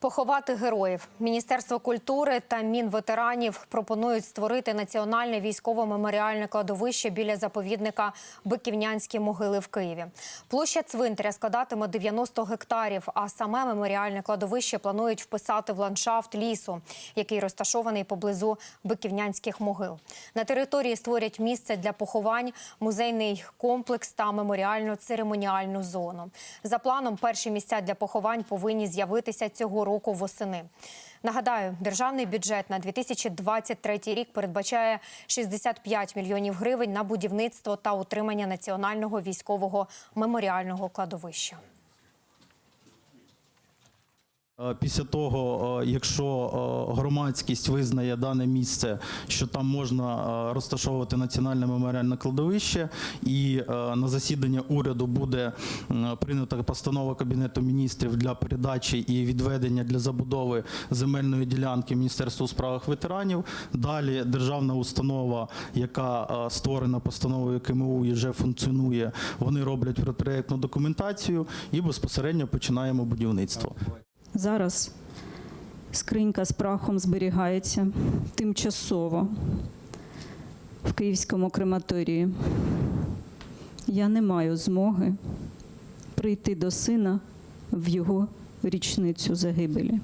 Поховати героїв Міністерство культури та Мінветеранів пропонують створити національне військово-меморіальне кладовище біля заповідника Биківнянські могили в Києві. Площа цвинтаря складатиме 90 гектарів. А саме меморіальне кладовище планують вписати в ландшафт лісу, який розташований поблизу Биківнянських могил. На території створять місце для поховань, музейний комплекс та меморіально-церемоніальну зону. За планом, перші місця для поховань повинні з'явитися цього року восени. Нагадаю, державний бюджет на 2023 рік передбачає 65 мільйонів гривень на будівництво та утримання національного військового меморіального кладовища. Е, Після того, е, якщо е, громадськість визнає дане місце, що там можна розташовувати національне меморіальне кладовище, і на засідання уряду буде прийнята постанова Кабінету міністрів для передачі і відведення для забудови земельної ділянки Міністерству у справах ветеранів. Далі державна установа, яка створена постановою КМУ і вже функціонує, вони роблять проєктну документацію і безпосередньо починаємо будівництво. Зараз скринька з прахом зберігається тимчасово в Київському крематорії. Я не маю змоги прийти до сина в його річницю загибелі.